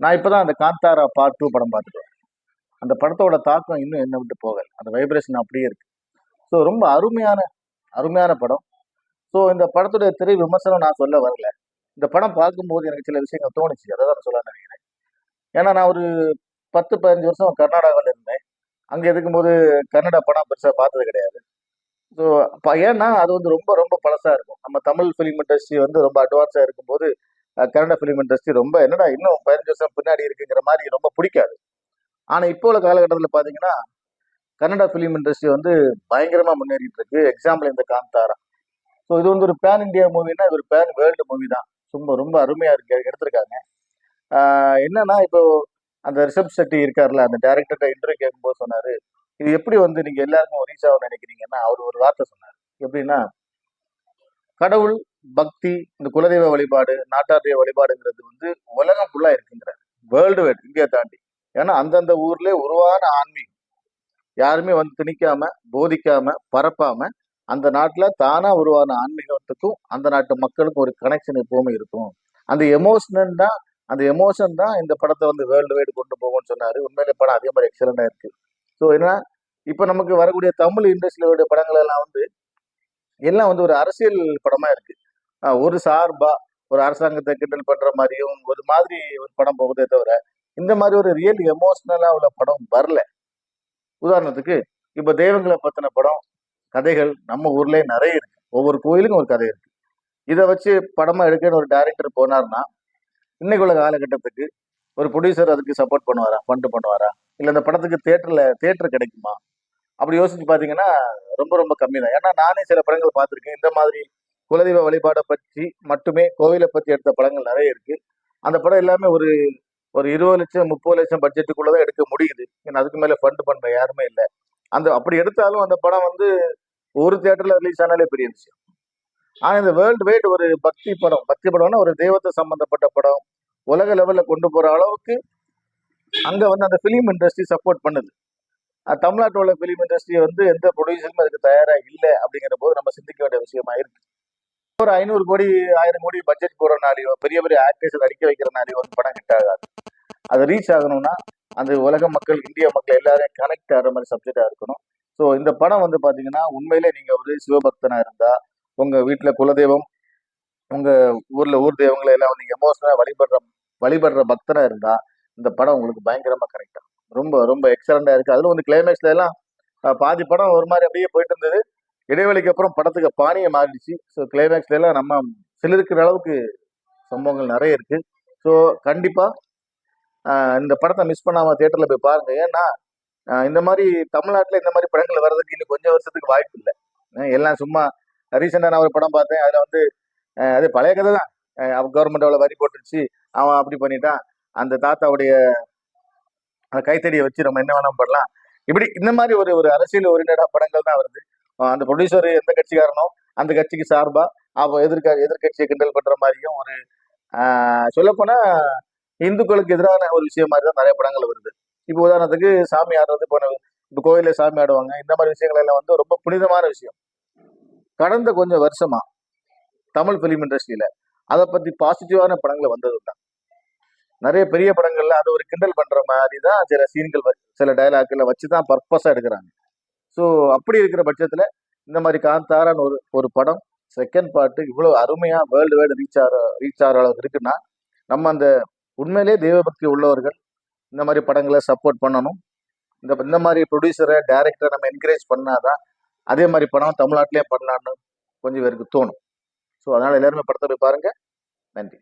நான் இப்பதான் அந்த காந்தாரா பார்ட் டூ படம் பார்த்துட்டு வரேன். அந்த படத்தோட தாக்கம் இன்னும் என்ன விட்டு போகலை. அந்த வைப்ரேஷன் அப்படியே இருக்கு. ஸோ ரொம்ப அருமையான அருமையான படம். ஸோ இந்த படத்துடைய திரை விமர்சனம் நான் சொல்ல வரல. இந்த படம் பார்க்கும்போது எனக்கு சில விஷயங்கள் தோணுச்சு. அதை தான் சொல்ல நினைக்கிறேன். ஏன்னா நான் ஒரு பத்து பதினஞ்சு வருஷம் கர்நாடகாவில் இருந்தேன். அங்கே இருக்கும்போது கன்னட படம் பெருசாக பார்த்தது கிடையாது. ஸோ ஏன்னா அது வந்து ரொம்ப ரொம்ப பழசாக இருக்கும். நம்ம தமிழ் ஃபிலிம் இண்டஸ்ட்ரி வந்து ரொம்ப அட்வான்ஸாக இருக்கும்போது கன்னட ஃபிலிம் இண்டஸ்ட்ரி ரொம்ப என்னடா இன்னும் பதினஞ்சு வருஷம் பின்னாடி இருக்குங்கிற மாதிரி ரொம்ப பிடிக்காது. ஆனால் இப்போ உள்ள காலகட்டத்தில் பார்த்தீங்கன்னா கன்னட ஃபிலிம் இண்டஸ்ட்ரி வந்து பயங்கரமாக முன்னேறிட்டு இருக்கு எக்ஸாம்பிள் இந்த காந்தாரா ஸோ இது வந்து ஒரு பேன் இந்தியா மூவினா இது ஒரு பேன் வேர்ல்டு மூவி தான். ரொம்ப ரொம்ப அருமையாக இருக்கு எடுத்திருக்காங்க. என்னன்னா இப்போ அந்த ரிஷப் செட்டி இருக்கார்ல அந்த டேரக்டர்கிட்ட இன்டர்வியூ கேட்கும்போது சொன்னார் இது எப்படி வந்து நீங்கள் எல்லாருக்கும் ரீச் ஆகும் நினைக்கிறீங்கன்னா? அவர் ஒரு வார்த்தை சொன்னார். எப்படின்னா கடவுள் பக்தி இந்த குலதெய்வ வழிபாடு நாட்டாரிய வழிபாடுங்கிறது வந்து உலகம் ஃபுல்லா இருக்குங்கிறார் வேர்ல்டு வைட் இந்தியா தாண்டி. ஏன்னா அந்தந்த ஊர்ல உருவான ஆன்மீகம். யாருமே வந்து திணிக்காம போதிக்காம பரப்பாம அந்த நாட்டுல தானா உருவான ஆன்மீகத்துக்கும் அந்த நாட்டு மக்களுக்கும் ஒரு கனெக்ஷன் எப்பவுமே இருக்கும். அந்த எமோஷனல் தான் அந்த எமோஷன் தான் இந்த படத்தை வந்து வேர்ல்டு வைடு கொண்டு போகும்னு சொன்னாரு. உண்மையிலே படம் அதே மாதிரி எக்ஸலண்டா இருக்கு. ஸோ ஏன்னா இப்போ நமக்கு வரக்கூடிய தமிழ் இண்டஸ்ட்ரியோட படங்கள் எல்லாம் வந்து எல்லாம் வந்து ஒரு அரசியல் படமா இருக்கு. ஒரு சார்பா ஒரு அரசாங்கத்தை கிண்டல் பண்ற மாதிரியும் ஒரு மாதிரி ஒரு படம் போகுதே தவிர இந்த மாதிரி ஒரு ரியல் எமோஷனலா உள்ள படம் வரல. உதாரணத்துக்கு இப்ப தெய்வங்களை பத்தின படம் கதைகள் நம்ம ஊர்லயே நிறைய இருக்கு. ஒவ்வொரு கோயிலுக்கும் ஒரு கதை இருக்கு. இதை வச்சு படமா எடுக்கன்னு ஒரு டைரக்டர் போனார்னா இன்னைக்கு உள்ள காலகட்டத்துக்கு ஒரு ப்ரொடியூசர் அதுக்கு சப்போர்ட் பண்ணுவாரா? ஃபண்ட் பண்ணுவாரா? இல்ல இந்த படத்துக்கு தேட்டரில் தேட்டர் கிடைக்குமா? அப்படி யோசிச்சு பாத்தீங்கன்னா ரொம்ப ரொம்ப கம்மி தான் ஏன்னா நானே சில படங்கள் பார்த்துருக்கேன். இந்த மாதிரி குலதெய்வ வழிபாடை பற்றி மட்டுமே கோவிலை பற்றி எடுத்த படங்கள் நிறைய இருக்கு. அந்த படம் எல்லாமே ஒரு ஒரு இருபது லட்சம் முப்பது லட்சம் பட்ஜெட்டுக்குள்ளதான் எடுக்க முடியுது. ஏன்னா அதுக்கு மேலே ஃபண்ட் பண்ண யாருமே இல்லை. அந்த அப்படி எடுத்தாலும் அந்த படம் வந்து ஒரு தியேட்டர்ல ரிலீஸ் ஆனாலே பெரிய விஷயம். ஆனால் இந்த வேர்ல்டு வைட் ஒரு பக்தி படம். பக்தி படம்னா ஒரு தெய்வத்தை சம்பந்தப்பட்ட படம். உலக லெவலில் கொண்டு போகிற அளவுக்கு அங்கே வந்து அந்த ஃபிலிம் இண்டஸ்ட்ரி சப்போர்ட் பண்ணுது. தமிழ்நாட்டில் உள்ள ஃபிலிம் இண்டஸ்ட்ரி வந்து எந்த ப்ரொடியூசருமே அதுக்கு தயாராக இல்லை அப்படிங்கிற போது நம்ம சிந்திக்க வேண்டிய விஷயமா இருக்கு. ஒரு ஐநூறு கோடி ஆயிரம் கோடி பட்ஜெட் போறனாலையோ பெரிய பெரிய ஆக்டர்ஸ் அடிக்க வைக்கிறனாலையோ ஒரு படம் ஹிட் ஆகாது. அது ரீச் ஆகணும்னா அந்த உலக மக்கள் இந்திய மக்கள் எல்லாரையும் கனெக்ட் ஆகிற மாதிரி சப்ஜெக்டாக இருக்கணும். ஸோ இந்த படம் வந்து பார்த்தீங்கன்னா உண்மையிலே நீங்கள் ஒரு சிவபக்தனாக இருந்தால் உங்கள் வீட்டில் குலதெய்வம் உங்கள் ஊரில் ஊர் தெய்வங்களை எல்லாம் வந்து எமோஷனாக வழிபடுற வழிபடுற பக்தனாக இருந்தால் இந்த படம் உங்களுக்கு பயங்கரமாக கனெக்ட் ஆகும். ரொம்ப ரொம்ப எக்ஸலண்டாக இருக்குது அதில் வந்து கிளைமேக்ஸ்ல எல்லாம் பாதி படம் ஒரு மாதிரி அப்படியே போயிட்டு இருந்தது. இடைவெளிக்கு அப்புறம் படத்துக்கு பாணியை மாறிடுச்சு. ஸோ கிளைமேக்ஸ்ல எல்லாம் நம்ம சிலிருக்கிற அளவுக்கு சம்பவங்கள் நிறைய இருக்கு. ஸோ கண்டிப்பா இந்த படத்தை மிஸ் பண்ணாம தியேட்டர்ல போய் பாருங்க. ஏன்னா இந்த மாதிரி தமிழ்நாட்டில் இந்த மாதிரி படங்கள் வர்றதுக்கு இன்னும் கொஞ்சம் வருஷத்துக்கு வாய்ப்பு இல்லை. எல்லாம் சும்மா ரீசெண்டாக நான் ஒரு படம் பார்த்தேன். அதில் வந்து அது பழைய கதை தான். அவன் கவர்மெண்ட் அவ்வளோ வரி போட்டுருச்சு. அவன் அப்படி பண்ணிட்டான். அந்த தாத்தாவுடைய கைத்தடியை வச்சு நம்ம என்ன வேணாலும் பண்ணலாம். இப்படி இந்த மாதிரி ஒரு ஒரு அரசியல் ஓரியன்டா படங்கள் தான் வருது. அந்த ப்ரொடியூசர் எந்த கட்சிக்காரனோ அந்த கட்சிக்கு சார்பா அப்போ எதிர்க்க எதிர்கட்சியை கிண்டல் பண்ற மாதிரியும் ஒரு சொல்லப்போனா இந்துக்களுக்கு எதிரான ஒரு விஷயம் மாதிரி தான் நிறைய படங்கள் வருது. இப்போ உதாரணத்துக்கு சாமி ஆடுறது போன இப்போ கோயிலில் சாமி ஆடுவாங்க. இந்த மாதிரி விஷயங்கள் எல்லாம் வந்து ரொம்ப புனிதமான விஷயம். கடந்த கொஞ்சம் வருஷமா தமிழ் பிலிம் இண்டஸ்ட்ரியில அதை பத்தி பாசிட்டிவான படங்கள் வந்தது தான் நிறைய பெரிய படங்கள்ல அது ஒரு கிண்டல் பண்ற மாதிரி தான் சில சீன்கள் வ- சில டைலாக்ல வச்சு தான் பர்பஸா எடுக்கிறாங்க. ஸோ அப்படி இருக்கிற பட்சத்தில் இந்த மாதிரி காந்தாரான்னு ஒரு ஒரு படம் செகண்ட் பார்ட்டு இவ்வளோ அருமையாக வேர்ல்டு வைடு ரீச் ஆகிற ரீச் ஆகிற அளவுக்கு இருக்குன்னா நம்ம அந்த உண்மையிலே தெய்வபக்தி உள்ளவர்கள் இந்த மாதிரி படங்களை சப்போர்ட் பண்ணணும். இந்த இந்த மாதிரி ப்ரொடியூசரை டைரக்டரை நம்ம என்கரேஜ் பண்ணாதான் அதே மாதிரி படம் தமிழ்நாட்டிலே பண்ணலான்னு கொஞ்சம் பேருக்கு தோணும். ஸோ அதனால் எல்லாருமே படத்தை போய் பாருங்கள் நன்றி.